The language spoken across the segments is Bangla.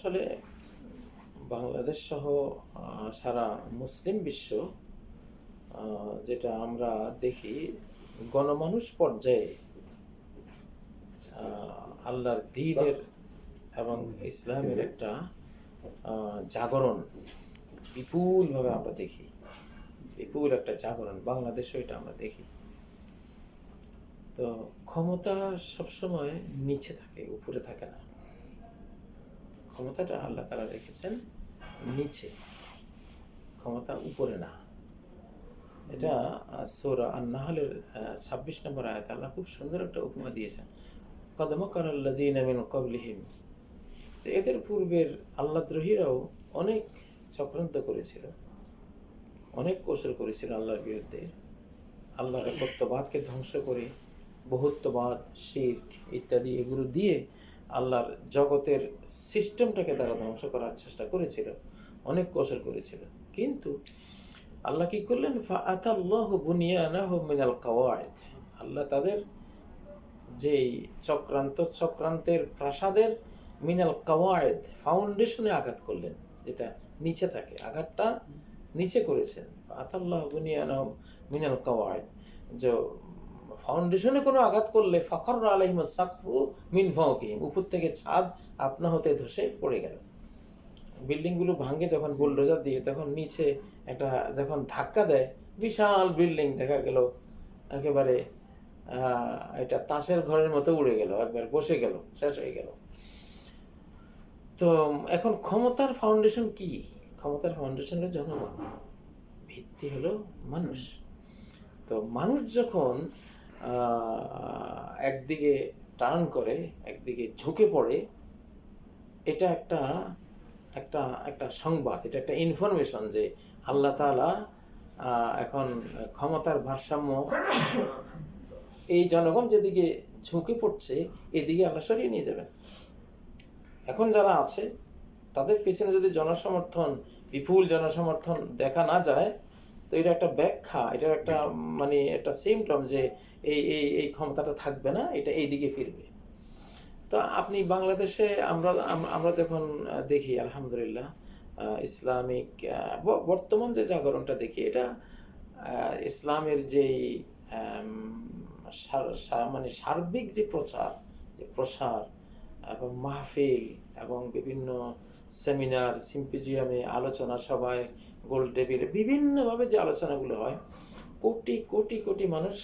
আসলে বাংলাদেশ সহ সারা মুসলিম বিশ্ব যেটা আমরা দেখি, গণমানুষ পর্যায়ে আল্লাহর দিনের এবং ইসলামের একটা জাগরণ বিপুলভাবে আমরা দেখি। বিপুল একটা জাগরণ বাংলাদেশেও এটা আমরা দেখি। তো ক্ষমতা সবসময় নিচে থাকে, উপরে থাকে না। ক্ষমতাটা আল্লাহ তারা রেখেছেন, নিচে। ক্ষমতা উপরে না। এটা সোরা আর নাহলের ছাব্বিশ নম্বর আয়াত। আল্লাহ খুব সুন্দর একটা উপমা দিয়েছেন। কদম কবলিহিম তো এদের পূর্বের আল্লাদ্রোহীরাও অনেক চক্রান্ত করেছিল। অনেক কৌশল করেছিল আল্লাহর বিরুদ্ধে। আল্লাহর একত্ববাদকে ধ্বংস করে, বহুত্ববাদ, শির্ক ইত্যাদি এগুলো দিয়ে আল্লাহর জগতের সিস্টেমটাকে তারা ধ্বংস করার চেষ্টা করেছিল, অনেক কৌশল করেছিল। কিন্তু আল্লাহ কি করলেন? আতাল্লাহ বুনিয়ানাহু মিনাল কাওয়াইদ আল্লাহ তাদের যেই চক্রান্ত, চক্রান্তের প্রাসাদের মিনাল কাওয়ায়েদ ফাউন্ডেশনে আঘাত করলেন, যেটা নিচে থাকে, আঘাতটা নিচে করেছেন। আতাল্লাহ বুনিয়ানাহু মিনাল কাওয়ায়েদ যে ফাউন্ডেশনে কোনো আঘাত করলে ফখর আলহিম সাকফু মিন ফাউকিহিম উপর থেকে ছাদ আপনা হতে ধসে পড়ে গেল। বিল্ডিংগুলো ভাঙে যখন বুলডোজার দিয়ে, তখন নিচে একটা যখন ধাক্কা দেয়, বিশাল বিল্ডিং দেখা গেল। একেবারে এটা তাসের ঘরের মতো উড়ে গেল, একবার বসে গেল, শেষ হয়ে গেল। তো এখন ক্ষমতার ফাউন্ডেশন কি? ক্ষমতার ফাউন্ডেশন হলো জনগণ। ভিত্তি হলো মানুষ। তো মানুষ যখন একদিকে টার্ন করে একদিকে ঝুঁকে পড়ে এটা একটা একটা একটা সংবাদ এটা একটা ইনফরমেশন যে আল্লাহ আহ, এখন ক্ষমতার ভারসাম্য এই জনগণ যেদিকে ঝুঁকে পড়ছে এদিকে আল্লাহ সরিয়ে নিয়ে যাবেন। এখন যারা আছে তাদের পেছনে যদি জনসমর্থন বিপুল জনসমর্থন দেখা না যায় তো এটা একটা ব্যাখ্যা এটার একটা মানে একটা সিমটম যে এই এই এই ক্ষমতাটা থাকবে না এটা এই দিকে ফিরবে। তো আপনি বাংলাদেশে আমরা আমরা যখন দেখি আলহামদুলিল্লাহ ইসলামিক বর্তমান যে জাগরণটা দেখি এটা ইসলামের যেই মানে সার্বিক যে প্রচার যে প্রসার এবং মাহফিল এবং বিভিন্ন সেমিনার সিম্পোজিয়ামে আলোচনা সভায়, গোল টেবিলে বিভিন্নভাবে যে আলোচনাগুলো হয়, কোটি কোটি কোটি মানুষ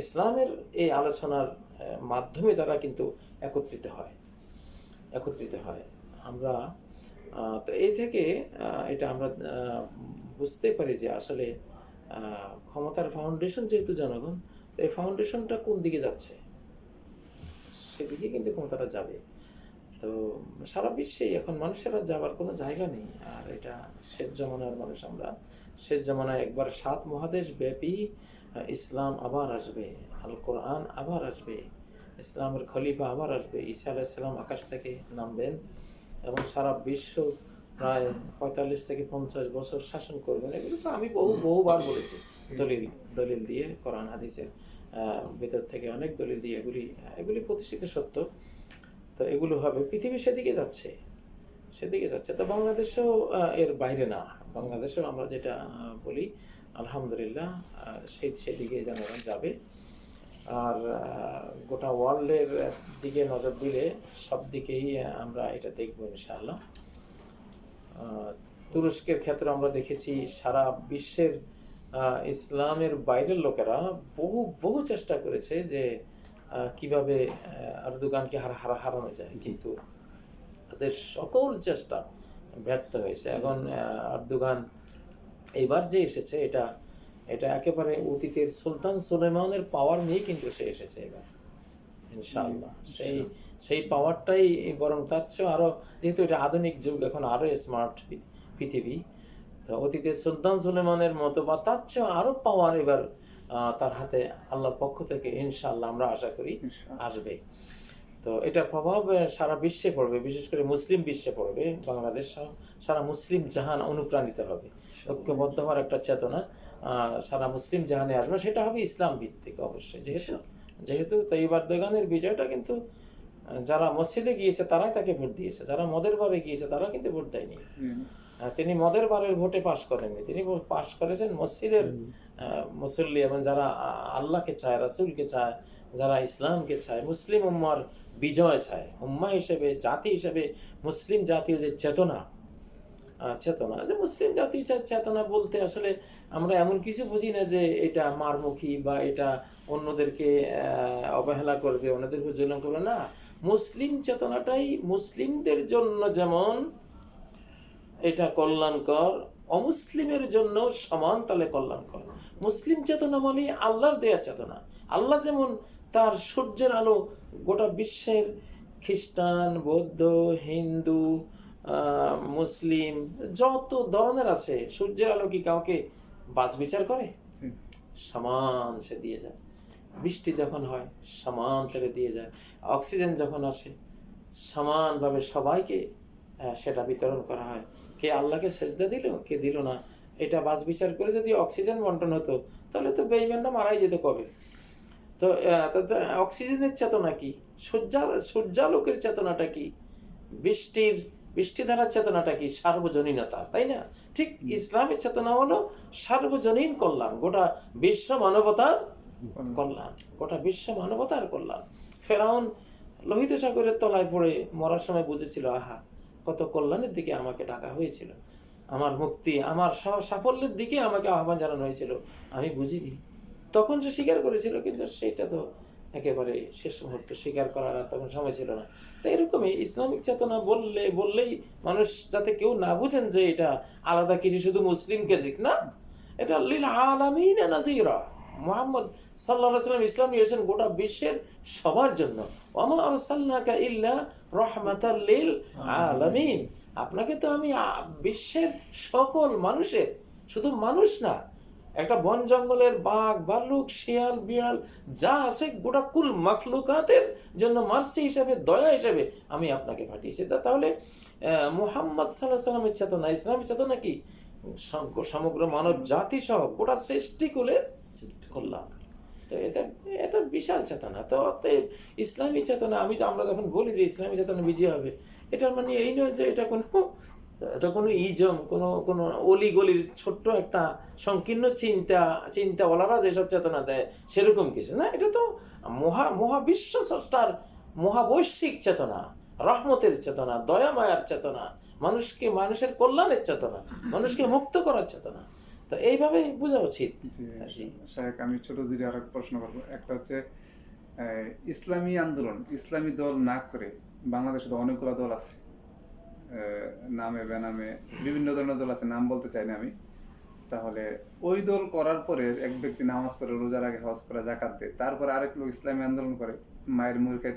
ইসলামের এই আলোচনার মাধ্যমে তারা কিন্তু একত্রিত হয় একত্রিত হয়। আমরা তো এই থেকে এটা আমরা বুঝতে পারি যে আসলে ক্ষমতার ফাউন্ডেশন যেহেতু জনগণ, তো এই ফাউন্ডেশনটা কোন দিকে যাচ্ছে? সেদিকে কিন্তু ক্ষমতাটা যাবে। তো সারা বিশ্বেই এখন মানুষের যাবার কোনো জায়গা নেই। আর এটা শেষ জমানার মানুষ আমরা। শেষ জমানায় একবার সাত মহাদেশ ব্যাপী ইসলাম আবার আসবে। আল কোরআন আবার আসবে। ইসলামের খলিফা আবার আসবে। ঈসা আলাইসাল্লাম আকাশ থেকে নামবেন এবং সারা বিশ্ব প্রায় পঁয়তাল্লিশ থেকে পঞ্চাশ বছর শাসন করবেন। এগুলো তো আমি বহু, বহুবার বলেছি। দলিল দলিল দিয়ে, কোরআন, হাদিসের ভেতর থেকে অনেক দলিল দিয়ে এগুলি এগুলি প্রতিষ্ঠিত সত্য। তো এগুলো হবে পৃথিবী সেদিকে যাচ্ছে সেদিকে যাচ্ছে। তো বাংলাদেশেও এর বাইরে না। বাংলাদেশেও আমরা যেটা বলি, আলহামদুলিল্লাহ সেই সেদিকে জনগণ যাবে। আর গোটা ওয়ার্ল্ডের দিকে নজর দিলে সব দিকেই আমরা এটা দেখব ইনশাআল্লাহ। তুরস্কের ক্ষেত্রে আমরা দেখেছি সারা বিশ্বের ইসলামের বাইরের লোকেরা বহু বহু চেষ্টা করেছে যে কীভাবে আর্দোগানকে হারা হারা হারানো যায়। কিন্তু তাদের সকল চেষ্টা ব্যর্থ হয়েছে। এখন আর্দোগান এবার যে এসেছে এটা এটা একেবারে অতীতের সুলতান সুলেমানের পাওয়ার নিয়ে কিন্তু সে এসেছে এবার। ইনশাআল্লাহ। সেই সেই পাওয়ারটাই বরং তার চেয়েও আরও যেহেতু এটা আধুনিক যুগ এখন আরও স্মার্ট পৃথিবী তো অতীতের সুলতান সুলেমানের মতো বা তার চেয়েও আরও পাওয়ার এবার তার হাতে আল্লাহর পক্ষ থেকে ইনশাআল্লাহ আমরা আশা করি আসবে। তো এটার প্রভাব সারা বিশ্বে পড়বে বিশেষ করে মুসলিম বিশ্বে পড়বে বাংলাদেশ সারা মুসলিম জাহান অনুপ্রাণিত হবে। ঐক্যবদ্ধ হওয়ার একটা চেতনা সারা মুসলিম জাহানে আসবে সেটা হবে ইসলাম ভিত্তিক অবশ্যই যেহেতু যেহেতু তৈবার দোগানের বিজয়টা কিন্তু যারা মসজিদে গিয়েছে তারাই তাকে ভোট দিয়েছে যারা মদের বারে গিয়েছে তারা কিন্তু ভোট দেয়নি। তিনি মদের বারের ভোটে পাশ করেননি তিনি পাশ করেছেন মসজিদের মুসল্লি এবং যারা আল্লাহকে চায়, রাসূলকে চায়, যারা ইসলামকে চায়, মুসলিম উম্মার বিজয় চায়। উম্মা হিসেবে, জাতি হিসেবে মুসলিম জাতীয় যে চেতনা চেতনা, যে মুসলিম জাতীয় চেতনা বলতে আসলে আমরা এমন কিছু বুঝি না যে এটা মারমুখী বা এটা অন্যদেরকে অবহেলা করবে অন্যদেরকে জুলুম করবে। না, মুসলিম চেতনাটাই মুসলিমদের জন্য যেমন এটা কল্যাণকর অমুসলিমের জন্য সমান তালে কল্যাণকর মুসলিম চেতনা মানে আল্লাহর দেয়া চেতনা। আল্লাহ যেমন তার সূর্যের আলো গোটা বিশ্বের খ্রিস্টান বৌদ্ধ হিন্দু মুসলিম যত ধরনের আছে সূর্যের আলো কি কাউকে বাজ বিচার করে সমান সে দিয়ে যায়। বৃষ্টি যখন হয় সমান তালে দিয়ে যায়। অক্সিজেন যখন আসে সমানভাবে সবাইকে সেটা বিতরণ করা হয়। কে আল্লাহকে সেজদা দিল কে দিল না এটা বাস বিচার করে যদি অক্সিজেন বন্টন হতো তাহলে তো বেইমানরা মারাই যেত কবে? তো অক্সিজেনের চেতনা কি? সূর্যা সূর্যালোকের চেতনাটা কি? বৃষ্টির বৃষ্টিধারার চেতনাটা কি? সার্বজনীনতা তাই না? ঠিক ইসলামের চেতনা হলো সার্বজনীন কল্যাণ গোটা বিশ্ব মানবতার কল্যাণ গোটা বিশ্ব মানবতার কল্যাণ। ফেরাউন লোহিত সাগরের তলায় পড়ে মরার সময় বুঝেছিল আহা কত কল্যাণের দিকে আমাকে ডাকা হয়েছিল। আমার মুক্তি, আমার সাফল্যের দিকে আমাকে আহ্বান জানানো হয়েছিল। আমি বুঝিনি। তখন সে স্বীকার করেছিল, কিন্তু সেটা তো একেবারে শেষ মুহূর্তে স্বীকার করার আর তখন সময় ছিল না। তো এরকমই ইসলামিক চেতনা বললে, বললেই মানুষ যাতে কেউ না বুঝেন যে এটা আলাদা কিছু শুধু মুসলিম কেন্দ্রিক না? এটা লিল আলামিন নাজিরা মোহাম্মদ সাল্লাহ সাল্লাম ইসলাম নিয়েছেন গোটা বিশ্বের সবার জন্য। ওমা আরসালনাকা ইল্লা রহমাতাল লিল আলামিন। আপনাকে তো আমি বিশ্বের সকল মানুষের, শুধু মানুষ না, একটা বন জঙ্গলের বাঘ, ভাল্লুক, শিয়াল, বিড়াল, যা আছে গোটা কুল মাখলুকাতের জন্য মার্সি হিসাবে, দয়া হিসাবে আমি আপনাকে পাঠিয়েছি। তা তাহলে মুহাম্মদ সাল্লাহ সাল্লামের চেতনা, ইসলামের চেতনা কি? সম- সমগ্র মানব জাতি সহ গোটা সৃষ্টিকুলের কল্যাণ তো এটা এটা বিশাল চেতনা। তো অতএব ইসলামী চেতনা, আমি আমরা যখন বলি যে ইসলামী চেতনা বিজয় হবে এটার মানে এই নয় যে এটা কোনো এটা কোনো ইজম, কোনো কোনো অলি গলির ছোট্ট একটা সংকীর্ণ চিন্তা, চিন্তাওয়ালারা যেসব চেতনা দেয়, সেরকম কিছু না। এটা তো মহা, মহাবিশ্ব স্রষ্টার মহাবৈশ্বিক চেতনা, রহমতের চেতনা দয়া মায়ার চেতনা, মানুষকে, মানুষের কল্যাণের চেতনা, মানুষকে মুক্ত করার চেতনা। তো এইভাবে বোঝা উচিত। শাহেক আমি ছোট দুটি আর প্রশ্ন করব। একটা হচ্ছে ইসলামী আন্দোলন ইসলামী দল না করে বাংলাদেশে তো অনেকগুলো দল আছে। নামে বেনামে বিভিন্ন ধরনের দল আছে নাম বলতে চাই না আমি। তাহলে ওই দল করার পরে এক ব্যক্তি নামাজ পড়ে রোজার আগে হজ করে জাকাত দেয় তারপরে আরেক লোক ইসলামী আন্দোলন করে মায়ের মুরখায়